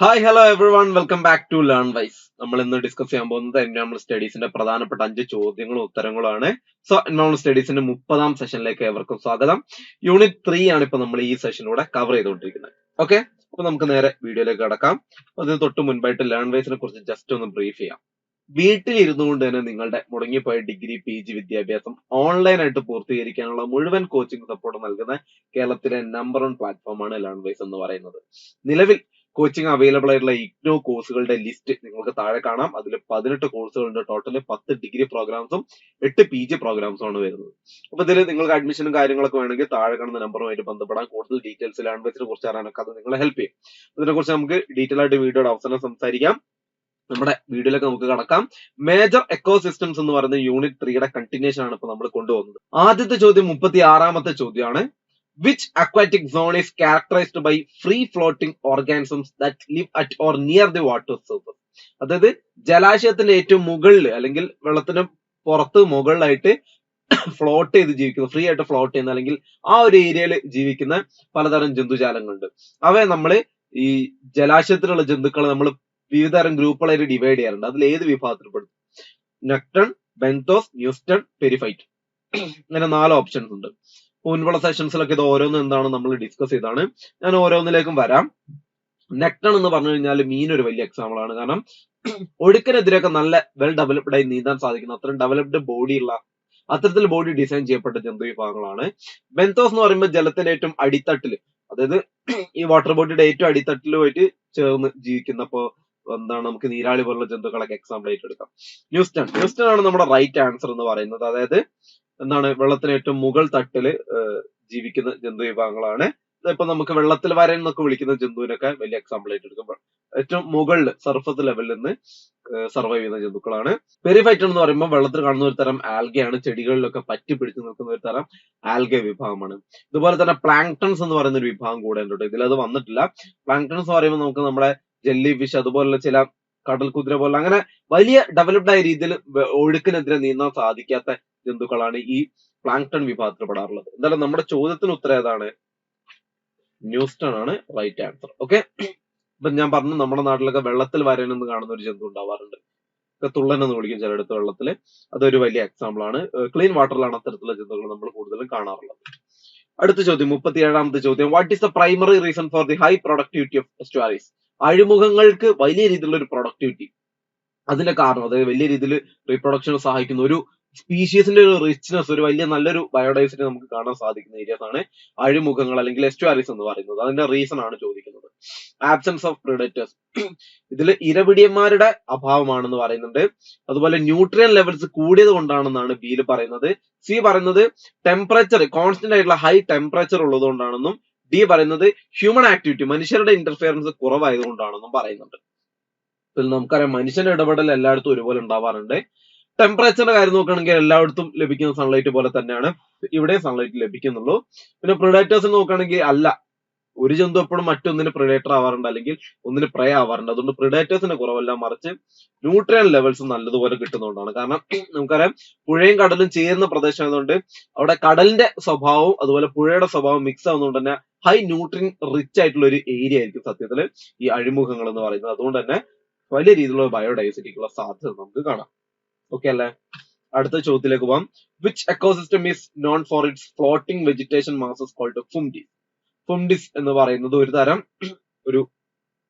Hi hello everyone welcome back to learn wise നമ്മൾ ഇന്ന് discuss ചെയ്യാൻ പോകുന്നത് എൻവയോൺമെന്റ് സ്റ്റഡീസിന്റെ പ്രധാനപ്പെട്ട അഞ്ച് ചോദ്യങ്ങളും ഉത്തരങ്ങളുമാണ്. സോ എൻവയോൺമെന്റ് സ്റ്റഡീസിന്റെ മുപ്പതാം സെഷനിലേക്ക് ഏവർക്കും സ്വാഗതം. യൂണിറ്റ് ത്രീ ആണ് ഇപ്പൊ നമ്മൾ ഈ സെഷനിലൂടെ കവർ ചെയ്തുകൊണ്ടിരിക്കുന്നത്. ഓക്കെ അപ്പൊ നമുക്ക് നേരെ വീഡിയോയിലേക്ക് കടക്കാം. അതിന് തൊട്ട് മുൻപായിട്ട് ലേൺ വൈസിനെ കുറിച്ച് ജസ്റ്റ് ഒന്ന് ബ്രീഫ് ചെയ്യാം. വീട്ടിൽ ഇരുന്നു കൊണ്ട് തന്നെ നിങ്ങളുടെ മുടങ്ങിപ്പോയ ഡിഗ്രി പി ജി വിദ്യാഭ്യാസം ഓൺലൈനായിട്ട് പൂർത്തീകരിക്കാനുള്ള മുഴുവൻ കോച്ചിങ് സപ്പോർട്ട് നൽകുന്ന കേരളത്തിലെ നമ്പർ വൺ പ്ലാറ്റ്ഫോമാണ് ലേൺ വൈസ് എന്ന് പറയുന്നത്. നിലവിൽ കോച്ചിങ് അവൈലബിൾ ആയിട്ടുള്ള ഇഗ്നോ കോഴ്സുകളുടെ ലിസ്റ്റ് നിങ്ങൾക്ക് താഴെ കാണാം. അതിൽ പതിനെട്ട് കോഴ്സുകളുണ്ട് ടോട്ടൽ പത്ത് ഡിഗ്രി പ്രോഗ്രാംസും എട്ട് പി ജി പ്രോഗ്രാംസും ആണ് വരുന്നത്. അപ്പൊ ഇതിൽ നിങ്ങൾക്ക് അഡ്മിഷനും കാര്യങ്ങളൊക്കെ വേണമെങ്കിൽ താഴെ കാണുന്ന നമ്പറുമായിട്ട് ബന്ധപ്പെടാം. കൂടുതൽ ഡീറ്റെയിൽസ് ലാൻഡ്വേജിനെ കുറിച്ച് അറിയാനൊക്കെ അത് നിങ്ങളെ ഹെൽപ്പ് ചെയ്യും. ഇതിനെക്കുറിച്ച് നമുക്ക് ഡീറ്റെയിൽ ആയിട്ട് വീഡിയോയുടെ അവസാനം സംസാരിക്കാം. നമ്മുടെ വീഡിയോയിലേക്ക് നമുക്ക് കടക്കാം. മേജർ എക്കോ സിസ്റ്റംസ് എന്ന് പറയുന്ന യൂണിറ്റ് ത്രീയുടെ കണ്ടിന്യൂഷൻ ആണ് ഇപ്പൊ നമ്മൾ കൊണ്ടുപോകുന്നത്. ആദ്യത്തെ ചോദ്യം മുപ്പത്തി ആറാമത്തെ ചോദ്യമാണ്. Which aquatic zone is characterised by free floating organisms that live at or near the water surface അതായത് ജലാശയത്തിന്റെ ഏറ്റവും മുകളിൽ അല്ലെങ്കിൽ വെള്ളത്തിന് പുറത്ത് മുകളിലായിട്ട് ഫ്ലോട്ട് ചെയ്ത് ജീവിക്കുന്ന ഫ്രീ ആയിട്ട് ഫ്ലോട്ട് ചെയ്യുന്ന അല്ലെങ്കിൽ ആ ഒരു ഏരിയയിൽ ജീവിക്കുന്ന പലതരം ജന്തുജാലങ്ങളുണ്ട്. അവയെ നമ്മൾ ഈ ജലാശയത്തിലുള്ള ജന്തുക്കളെ നമ്മൾ വിവിധ തരം ഗ്രൂപ്പുകളായിട്ട് ഡിവൈഡ് ചെയ്യാറുണ്ട്. അതിൽ ഏത് വിഭാഗത്തിൽപ്പെടും? നെക്ടൺ ബെൻതോസ് ന്യൂസ്റ്റൺ പെരിഫൈറ്റ്. അങ്ങനെ നാല് ഓപ്ഷൻസ് ഉണ്ട്. മുൻപുള്ള സെഷൻസിലൊക്കെ ഇത് ഓരോന്ന് എന്താണ് നമ്മൾ ഡിസ്കസ് ചെയ്താണ്. ഞാൻ ഓരോന്നിലേക്കും വരാം. നെക്ടൺ എന്ന് പറഞ്ഞു കഴിഞ്ഞാൽ മീൻ ഒരു വലിയ എക്സാമ്പിൾ ആണ്. കാരണം ഒഴുക്കിനെതിരെയൊക്കെ നല്ല വെൽ ഡെവലപ്ഡ് ആയി നീന്താൻ സാധിക്കുന്ന. അത്രയും ഡെവലപ്ഡ് ഉള്ള അത്തരത്തിൽ ബോഡി ഡിസൈൻ ചെയ്യപ്പെട്ട ജന്തു വിഭാഗങ്ങളാണ്. ബെന്തോസ് എന്ന് പറയുമ്പോൾ ജലത്തിന്റെ ഏറ്റവും അടിത്തട്ടിൽ അതായത് ഈ വാട്ടർ ബോഡിയുടെ ഏറ്റവും അടിത്തട്ടിലുമായിട്ട് ചേർന്ന് ജീവിക്കുന്നപ്പോ എന്താണ് നമുക്ക് നീരാളി പോലുള്ള ജന്തുക്കളൊക്കെ എക്സാമ്പിൾ ആയിട്ട് എടുക്കാം. ന്യൂസ്റ്റൺ ന്യൂസ്റ്റൺ ആണ് നമ്മുടെ റൈറ്റ് ആൻസർ എന്ന് പറയുന്നത്. അതായത് എന്താണ് വെള്ളത്തിന് ഏറ്റവും മുകൾ തട്ടിൽ ജീവിക്കുന്ന ജന്തു വിഭാഗങ്ങളാണ്. ഇപ്പൊ നമുക്ക് വെള്ളത്തിൽ വരൻ എന്നൊക്കെ വിളിക്കുന്ന ജന്തുവിനൊക്കെ വലിയ എക്സാമ്പിൾ ആയിട്ട് എടുക്കുമ്പോൾ ഏറ്റവും മുകളിൽ സർഫസ് ലെവലിൽ നിന്ന് സർവൈവ് ചെയ്യുന്ന ജന്തുക്കളാണ്. പെരിഫൈറ്റൺ എന്ന് പറയുമ്പോൾ വെള്ളത്തിൽ കാണുന്ന ഒരു തരം ആൽഗയാണ്. ചെടികളിലൊക്കെ പറ്റി പിടിച്ചു നിൽക്കുന്ന ഒരു തരം ആൽഗ വിഭാഗമാണ്. ഇതുപോലെ തന്നെ പ്ലാങ്ടൺസ് എന്ന് പറയുന്ന ഒരു വിഭാഗം കൂടെ ഉണ്ട് ഇതിൽ അത് വന്നിട്ടില്ല. പ്ലാങ്ടൺസ് എന്ന് പറയുമ്പോൾ നമുക്ക് നമ്മുടെ ജെല്ലി ഫിഷ് അതുപോലുള്ള ചില കടൽ കുതിര പോലെ അങ്ങനെ വലിയ ഡെവലപ്ഡ് ആയ രീതിയിൽ ഒഴുക്കിനെതിരെ നീന്താൻ സാധിക്കാത്ത ജന്തുക്കളാണ് ഈ പ്ലാങ്ടൺ വിഭാഗത്തിൽ പെടാറുള്ളത് എന്തായാലും നമ്മുടെ ചോദ്യത്തിന് ഉത്തരം ഏതാണ്? ന്യൂസ്റ്റൺ ആണ് റൈറ്റ് ആൻസർ ഓക്കെ ഇപ്പൊ ഞാൻ പറഞ്ഞു നമ്മുടെ നാട്ടിലൊക്കെ വെള്ളത്തിൽ വരനെന്ന് കാണുന്ന ഒരു ജന്തു ഉണ്ടാവാറുണ്ട്. തുള്ളൻ എന്ന് വിളിക്കും ചിലയിടത്ത് വെള്ളത്തിൽ. അതൊരു വലിയ എക്സാമ്പിൾ ആണ്. ക്ലീൻ വാട്ടറിലാണ് അത്തരത്തിലുള്ള ജന്തുക്കൾ നമ്മൾ കൂടുതലും കാണാറുള്ളത്. അടുത്ത ചോദ്യം മുപ്പത്തി ഏഴാമത്തെ ചോദ്യം. What is the primary reason for the high productivity of estuaries അഴിമുഖങ്ങൾക്ക് വലിയ രീതിയിലുള്ള ഒരു പ്രൊഡക്ടിവിറ്റി അതിന്റെ കാരണം അതായത് വലിയ രീതിയിൽ റീപ്രൊഡക്ഷന് സഹായിക്കുന്ന ഒരു സ്പീഷീസിന്റെ ഒരു റിച്ച്നെസ് ഒരു വലിയ നല്ലൊരു ബയോഡൈവേഴ്സിറ്റി നമുക്ക് കാണാൻ സാധിക്കുന്ന ഏരിയാസ് ആണ് അഴിമുഖങ്ങൾ അല്ലെങ്കിൽ എസ്റ്റുവാരീസ് എന്ന് പറയുന്നത്. അതിന്റെ റീസൺ ആണ് ചോദിക്കുന്നത്. ആബ്സെൻസ് ഓഫ് പ്രിഡേറ്റേഴ്സ് ഇതിൽ ഇരപിടിയന്മാരുടെ അഭാവമാണെന്ന് പറയുന്നുണ്ട്. അതുപോലെ ന്യൂട്രിയൻ ലെവൽസ് കൂടിയത് കൊണ്ടാണെന്നാണ് ബിയിൽ പറയുന്നത്. സി പറയുന്നത് ടെമ്പറേച്ചർ കോൺസ്റ്റന്റ് ആയിട്ടുള്ള ഹൈ ടെമ്പറേച്ചർ ഉള്ളത് കൊണ്ടാണെന്നും ഡി പറയുന്നത് ഹ്യൂമൻ ആക്ടിവിറ്റി മനുഷ്യരുടെ ഇന്റർഫിയറൻസ് കുറവായതുകൊണ്ടാണെന്നും പറയുന്നുണ്ട്. നമുക്കറിയാം മനുഷ്യന്റെ ഇടപെടൽ എല്ലായിടത്തും ഒരുപോലെ ഉണ്ടാവാറുണ്ട്. ടെമ്പറേച്ചറിന്റെ കാര്യം നോക്കുകയാണെങ്കിൽ എല്ലായിടത്തും ലഭിക്കുന്ന സൺലൈറ്റ് പോലെ തന്നെയാണ് ഇവിടെ സൺലൈറ്റ് ലഭിക്കുന്നുള്ളൂ. പിന്നെ പ്രിഡേറ്റേഴ്സ് നോക്കുകയാണെങ്കിൽ അല്ല ഒരു ജന്തു എപ്പോഴും മറ്റൊന്നിന് പ്രിഡേറ്റർ ആവാറുണ്ട് അല്ലെങ്കിൽ ഒന്നിന് പ്രേ ആവാറുണ്ട്. അതുകൊണ്ട് പ്രിഡേറ്റേഴ്സിന്റെ കുറവല്ല മറിച്ച് ന്യൂട്രിയൻ ലെവൽസ് നല്ലതുപോലെ കിട്ടുന്നതുകൊണ്ടാണ്. കാരണം നമുക്കറിയാം പുഴയും കടലും ചേരുന്ന പ്രദേശം ആയതുകൊണ്ട് അവിടെ കടലിന്റെ സ്വഭാവവും അതുപോലെ പുഴയുടെ സ്വഭാവം മിക്സ് ആവുന്നതുകൊണ്ട് തന്നെ ഹൈ ന്യൂട്രിയൻ റിച്ച് ആയിട്ടുള്ള ഒരു ഏരിയ ആയിരിക്കും സത്യത്തിൽ ഈ അഴിമുഖങ്ങൾ എന്ന് പറയുന്നത്. അതുകൊണ്ട് തന്നെ വലിയ രീതിയിലുള്ള ബയോഡൈവേഴ്സിറ്റിക്കുള്ള സാധ്യത നമുക്ക് കാണാം. ഓക്കെ അല്ലേ? അടുത്ത ചോദ്യത്തിലേക്ക് പോവാം. Which ecosystem is known for its floating vegetation masses called phumdi phumdis എന്ന് പറയുന്നത് ഒരു തരം ഒരു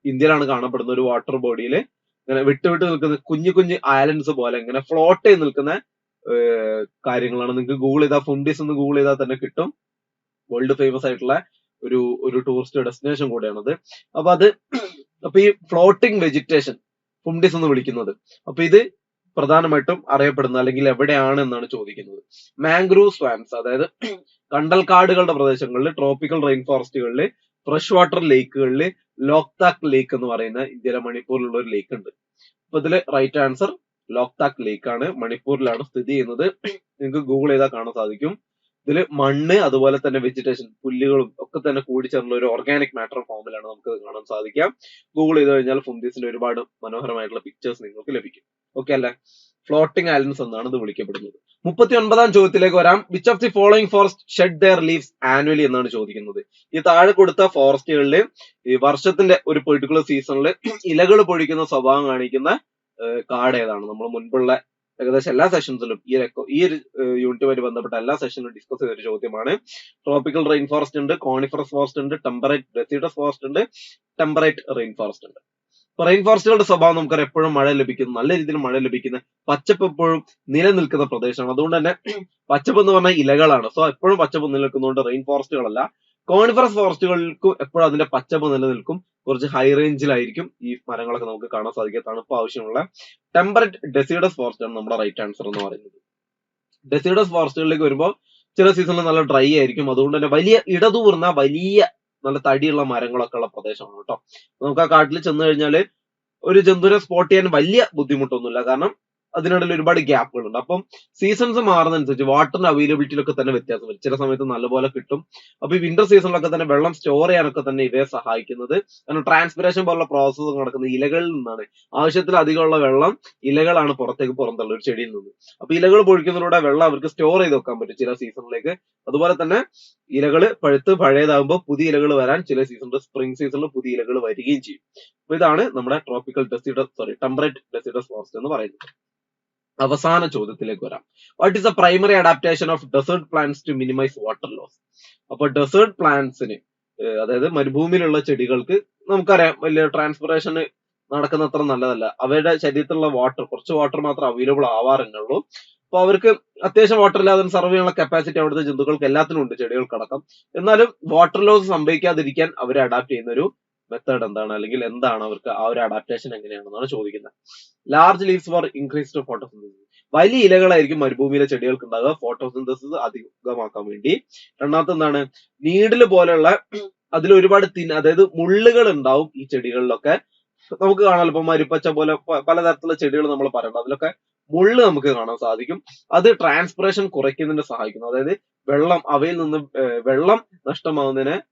ഇന്ത്യയിലാണ് കാണപ്പെടുന്ന ഒരു വാട്ടർ ബോഡിയിൽ ഇങ്ങനെ വിട്ട് വിട്ട് നിൽക്കുന്ന കുഞ്ഞു കുഞ്ഞു ഐലൻഡ്സ് പോലെ ഇങ്ങനെ ഫ്ലോട്ട് ചെയ്ത് നിൽക്കുന്ന കാര്യങ്ങളാണ്. നിങ്ങൾക്ക് ഗൂഗിൾ ചെയ്താൽ ഫുംഡിസ് എന്ന് ഗൂഗിൾ ചെയ്താൽ തന്നെ കിട്ടും. വേൾഡ് ഫേമസ് ആയിട്ടുള്ള ഒരു ഒരു ടൂറിസ്റ്റ് ഡെസ്റ്റിനേഷൻ കൂടെയാണത്. അപ്പൊ അത് അപ്പൊ ഈ ഫ്ലോട്ടിംഗ് വെജിറ്റേഷൻ ഫുംഡിസ് എന്ന് വിളിക്കുന്നത്. അപ്പൊ ഇത് പ്രധാനമായിട്ടും അറിയപ്പെടുന്നത് അല്ലെങ്കിൽ എവിടെയാണ് എന്നാണ് ചോദിക്കുന്നത്. മാംഗ്രൂവ് സ്വാംസ് അതായത് കണ്ടൽക്കാടുകളുടെ പ്രദേശങ്ങളിൽ ട്രോപ്പിക്കൽ റെയിൻ ഫോറസ്റ്റുകളിൽ ഫ്രഷ് വാട്ടർ ലേക്കുകളിൽ ലോക്താക് ലേക്ക് എന്ന് പറയുന്ന ഇന്ത്യയിലെ മണിപ്പൂരിലുള്ള ഒരു ലേക്ക് ഉണ്ട്. അപ്പൊ ഇതിൽ റൈറ്റ് ആൻസർ ലോക്താക് ലേക്ക് ആണ്. മണിപ്പൂരിലാണ് സ്ഥിതി ചെയ്യുന്നത്. നിങ്ങൾക്ക് ഗൂഗിൾ ചെയ്താൽ കാണാൻ സാധിക്കും. ഇതിൽ മണ്ണ് അതുപോലെ തന്നെ വെജിറ്റേഷൻ പുല്ലുകളും ഒക്കെ തന്നെ കൂടി ചേർന്ന ഒരു ഓർഗാനിക് മാറ്റർ ഫോമിലാണ് നമുക്ക് കാണാൻ സാധിക്കാം. ഗൂഗിൾ ചെയ്ത് കഴിഞ്ഞാൽ ഫുന്തീസിന്റെ ഒരുപാട് മനോഹരമായിട്ടുള്ള പിക്ചേഴ്സ് നിങ്ങൾക്ക് ലഭിക്കും. ഓക്കെ അല്ലെ? ഫ്ലോട്ടിംഗ് ഐലൻഡ്സ് എന്നാണ് ഇത് വിളിക്കപ്പെടുന്നത്. മുപ്പത്തി ഒൻപതാം ചോദ്യത്തിലേക്ക് വരാം. Which of the following forest shed their leaves annually എന്നാണ് ചോദിക്കുന്നത്. ഈ താഴെ കൊടുത്ത ഫോറസ്റ്റുകളിൽ ഈ വർഷത്തിന്റെ ഒരു പെർട്ടിക്കുലർ സീസണിൽ ഇലകൾ പൊഴിക്കുന്ന സ്വഭാവം കാണിക്കുന്ന കാട് ഏതാണ്? നമ്മൾ മുൻപുള്ള ഏകദേശം എല്ലാ സെഷൻസിലും ഈ ഈ ഒരു യൂണിറ്റുമായി ബന്ധപ്പെട്ട എല്ലാ സെഷനിലും ഡിസ്കസ് ചെയ്ത ഒരു ചോദ്യമാണ്. ട്രോപ്പിക്കൽ റെയിൻ ഫോറസ്റ്റ് ഉണ്ട് കോണിഫറസ് ഫോറസ്റ്റ് ഉണ്ട് ടെമ്പറേറ്റ് ഡെസിഡസ് ഫോറസ്റ്റ് ഉണ്ട് ടെമ്പറേറ്റ് റെയിൻ ഫോറസ്റ്റ് ഉണ്ട്. റെയിൻ ഫോറസ്റ്റുകളുടെ സ്വഭാവം നമുക്കറിയാം എപ്പോഴും മഴ ലഭിക്കുന്നു നല്ല രീതിയിൽ മഴ ലഭിക്കുന്ന. പച്ചപ്പ് എപ്പോഴും നിലനിൽക്കുന്ന പ്രദേശമാണ്. അതുകൊണ്ട് തന്നെ പച്ചപ്പ് എന്ന് പറഞ്ഞാൽ ഇലകളാണ്. സോ എപ്പോഴും പച്ചപ്പ് നിലനിൽക്കുന്നതുകൊണ്ട് റെയിൻ ഫോറസ്റ്റുകളല്ല കോണിഫറസ് ഫോറസ്റ്റുകൾക്കും എപ്പോഴും അതിന്റെ പച്ചപ്പ് നിലനിൽക്കും. കുറച്ച് ഹൈ റേഞ്ചിലായിരിക്കും ഈ മരങ്ങളൊക്കെ നമുക്ക് കാണാൻ സാധിക്കുക. തണുപ്പ് ആവശ്യമുള്ള ടെമ്പറേറ്റ് ഡെസിഡസ് ഫോറസ്റ്റ് ആണ് നമ്മുടെ റൈറ്റ് ആൻസർ എന്ന് പറയുന്നത്. ഡെസിഡസ് ഫോറസ്റ്റുകളിലേക്ക് വരുമ്പോൾ ചില സീസണിൽ നല്ല ഡ്രൈ ആയിരിക്കും. അതുകൊണ്ട് തന്നെ വലിയ ഇടതൂർന്ന വലിയ നല്ല തടിയുള്ള മരങ്ങളൊക്കെ ഉള്ള പ്രദേശമാണ് കേട്ടോ. നമുക്ക് ആ കാട്ടിൽ ചെന്ന് കഴിഞ്ഞാൽ ഒരു ജന്തുവിനെ സ്പോട്ട് ചെയ്യാൻ വലിയ ബുദ്ധിമുട്ടൊന്നുമില്ല. കാരണം അതിനിടയിൽ ഒരുപാട് ഗ്യാപ്പുകളുണ്ട്. അപ്പം സീസൺസ് മാറുന്നതനുസരിച്ച് വാട്ടറിന്റെ അവൈലബിലിറ്റിയിലൊക്കെ തന്നെ വ്യത്യാസം വരും. ചില സമയത്ത് നല്ലപോലെ കിട്ടും. അപ്പൊ ഈ വിന്റർ സീസണിലൊക്കെ തന്നെ വെള്ളം സ്റ്റോർ ചെയ്യാനൊക്കെ തന്നെ ഇവയെ സഹായിക്കുന്നത്. കാരണം ട്രാൻസ്പിറേഷൻ പോലുള്ള പ്രോസസ്സ് നടക്കുന്ന ഇലകളിൽ നിന്നാണ്. ആവശ്യത്തിൽ അധികമുള്ള വെള്ളം ഇലകളാണ് പുറത്തേക്ക് പുറന്തള്ള ഒരു ചെടിയിൽ നിന്ന്. അപ്പൊ ഇലകൾ പൊഴിക്കുന്നതിലൂടെ വെള്ളം അവർക്ക് സ്റ്റോർ ചെയ്ത് വെക്കാൻ പറ്റും ചില സീസണിലേക്ക് അതുപോലെ തന്നെ ഇലകൾ പഴുത്ത് പഴയതാകുമ്പോൾ പുതിയ ഇലകൾ വരാൻ ചില സീസണിൽ സ്പ്രിംഗ് സീസണിൽ പുതിയ ഇലകൾ വരികയും ചെയ്യും. അപ്പൊ ഇതാണ് നമ്മുടെ tropical deciduous sorry temperate deciduous forest എന്ന് പറയുന്നത്. അവസാന ചോദ്യത്തിലേക്ക് വരാം. What is the primary adaptation of desert plants to minimise water loss അപ്പൊ ഡെസേർട്ട് പ്ലാന്റ്സിന് അതായത് മരുഭൂമിയിലുള്ള ചെടികൾക്ക് നമുക്കറിയാം വലിയ ട്രാൻസ്പിറേഷൻ നടക്കുന്നത്ര നല്ലതല്ല. അവരുടെ ശരീരത്തിലുള്ള വാട്ടർ കുറച്ച് വാട്ടർ മാത്രം അവൈലബിൾ ആവാറുള്ളൂ. അപ്പൊ അവർക്ക് അത്യാവശ്യം വാട്ടർ ഇല്ലാതെ സർവ് ചെയ്യാനുള്ള കപ്പാസിറ്റി അവിടുത്തെ ജന്തുക്കൾക്ക് എല്ലാത്തിനും ഉണ്ട് ചെടികൾക്കടക്കം എന്നാലും വാട്ടർ ലോസ് സംഭവിക്കാതിരിക്കാൻ അവർ അഡാപ്റ്റ് ചെയ്യുന്ന ഒരു മെത്തേഡ് എന്താണ്? അല്ലെങ്കിൽ എന്താണ് അവർക്ക് ആ ഒരു അഡാപ്റ്റേഷൻ എങ്ങനെയാണെന്നാണ് ചോദിക്കുന്നത്. Large leaves for increased photosynthesis വലിയ ഇലകളായിരിക്കും മരുഭൂമിയിലെ ചെടികൾക്ക് ഉണ്ടാകുക ഫോട്ടോസിന്തസിസ് അധികമാക്കാൻ വേണ്ടി. രണ്ടാമത്തെ എന്താണ്? നീഡിൽ പോലെയുള്ള അതിൽ ഒരുപാട് തിൻ അതായത് മുള്ളുകൾ ഉണ്ടാവും ഈ ചെടികളിലൊക്കെ. നമുക്ക് കാണാമല്ലോ ഇപ്പൊ മരുപ്പച്ച പോലെ പലതരത്തിലുള്ള ചെടികൾ നമ്മൾ പറയുന്നത്. അതിലൊക്കെ മുള്ള് നമുക്ക് കാണാൻ സാധിക്കും. അത് ട്രാൻസ്പിറേഷൻ കുറയ്ക്കുന്നതിന് സഹായിക്കുന്നു. അതായത് വെള്ളം അവയിൽ നിന്ന് വെള്ളം നഷ്ടമാവുന്നതിനെ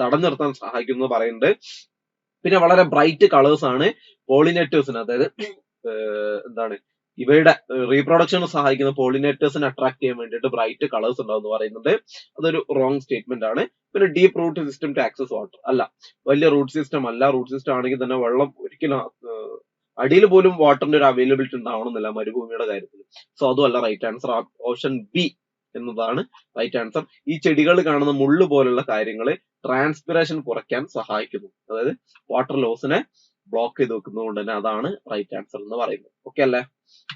തടഞ്ഞു നിർത്താൻ സഹായിക്കുന്നു എന്ന് പറയുന്നുണ്ട്. പിന്നെ വളരെ ബ്രൈറ്റ് കളേഴ്സ് ആണ് പോളിനേറ്റേഴ്സിന് അതായത് എന്താണ് ഇവയുടെ റീപ്രൊഡക്ഷന് സഹായിക്കുന്ന പോളിനേറ്റേഴ്സിനെ അട്രാക്ട് ചെയ്യാൻ വേണ്ടിയിട്ട് ബ്രൈറ്റ് കളേഴ്സ് ഉണ്ടാവും എന്ന് പറയുന്നുണ്ട്. അതൊരു റോങ് സ്റ്റേറ്റ്മെന്റ് ആണ്. പിന്നെ deep root system to access water അല്ല വലിയ റൂട്ട് സിസ്റ്റം അല്ല. റൂട്ട് സിസ്റ്റം ആണെങ്കിൽ തന്നെ വെള്ളം ഒരിക്കലും അടിയിൽ പോലും വാട്ടറിന്റെ ഒരു അവൈലബിലിറ്റി ഉണ്ടാവണമെന്നില്ല മരുഭൂമിയുടെ കാര്യത്തിൽ. സോ അതും അല്ല റൈറ്റ് ആൻസർ ഓപ്ഷൻ ബി. എന്നതാണ് റൈറ്റ് ആൻസർ ഈ ചെടികൾ കാണുന്ന മുള്ളു പോലുള്ള കാര്യങ്ങളെ ട്രാൻസ്പിറേഷൻ കുറയ്ക്കാൻ സഹായിക്കുന്നു. അതായത് വാട്ടർ ലോസിനെ ബ്ലോക്ക് ചെയ്ത് വെക്കുന്നതുകൊണ്ട് തന്നെ അതാണ് റൈറ്റ് ആൻസർ എന്ന് പറയുന്നത്. ഓക്കെ അല്ലേ?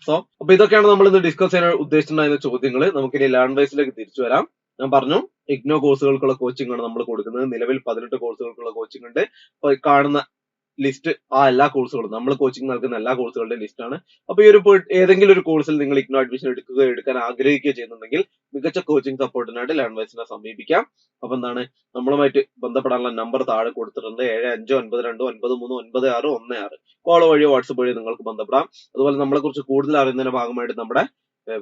സോ അപ്പൊ ഇതൊക്കെയാണ് നമ്മൾ ഇന്ന് ഡിസ്കസ് ചെയ്യാൻ ഉദ്ദേശിച്ചിട്ടുണ്ടായിരുന്ന ചോദ്യങ്ങൾ. നമുക്ക് ഇനി ലേൺ വൈസിലേക്ക് തിരിച്ചു വരാം. ഞാൻ പറഞ്ഞു ഇഗ്നോ കോഴ്സുകൾക്കുള്ള കോച്ചിങ് ആണ് നമ്മൾ കൊടുക്കുന്നത്. നിലവിൽ പതിനെട്ട് കോഴ്സുകൾക്കുള്ള കോച്ചിങ് ഉണ്ട്. കാണുന്ന ലിസ്റ്റ് ആ എല്ലാ കോഴ്സുകളും നമ്മൾ കോച്ചിങ് നൽകുന്ന എല്ലാ കോഴ്സുകളുടെ ലിസ്റ്റ് ആണ്. അപ്പൊ ഈ ഒരു ഏതെങ്കിലും ഒരു കോഴ്സിൽ നിങ്ങൾ ഇഗ്നോ അഡ്മിഷൻ എടുക്കുക എടുക്കാൻ ആഗ്രഹിക്കുകയോ ചെയ്യുന്നുണ്ടെങ്കിൽ മികച്ച കോച്ചിങ് സപ്പോർട്ടിനായിട്ട് ലേൺ വൈസിനെ സമീപിക്കാം. അപ്പൊ എന്താണ്? നമ്മളുമായിട്ട് ബന്ധപ്പെടാനുള്ള നമ്പർ താഴെ കൊടുത്തിട്ടുണ്ട്. ഏഴ് അഞ്ച് ഒൻപത് രണ്ട് ഒൻപത് മൂന്ന് ഒൻപത് ആറ് ഒന്ന് ആറ്. കോൾ വഴിയോ വാട്സപ്പ് വഴിയോ നിങ്ങൾക്ക് ബന്ധപ്പെടാം. അതുപോലെ നമ്മളെ കുറിച്ച് കൂടുതൽ അറിയുന്നതിന്റെ ഭാഗമായിട്ട് നമ്മുടെ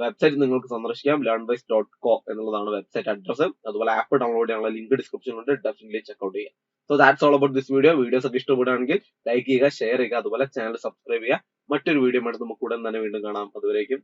വെബ്സൈറ്റ് നിങ്ങൾക്ക് സന്ദർശിക്കാം. ലേൺ വൈസ് ഡോട്ട് കോ എന്നുള്ളതാണ് വെബ്സൈറ്റ് അഡ്രസ് അതുപോലെ ആപ്പ് ഡൗൺലോഡ് ചെയ്യാനുള്ള ലിങ്ക് ഡിസ്ക്രിപ്ഷനിൽ ഡിസ്ക്രിപ്ഷനിലുണ്ട് ഡെഫിനറ്റ്ലി ചെക്ക്ഔട്ട് ചെയ്യുക so that's all about this video videos ഒക്കെ ഇഷ്ടപ്പെടുകയാണെങ്കിൽ ലൈക്ക് ചെയ്യുക ഷെയർ ചെയ്യുക. അതുപോലെ ചാനൽ സബ്സ്ക്രൈബ് ചെയ്യുക. മറ്റൊരു വീഡിയോ ആയിട്ട് നമുക്ക് ഉടൻ തന്നെ വീണ്ടും കാണാം. അതുവരേക്കും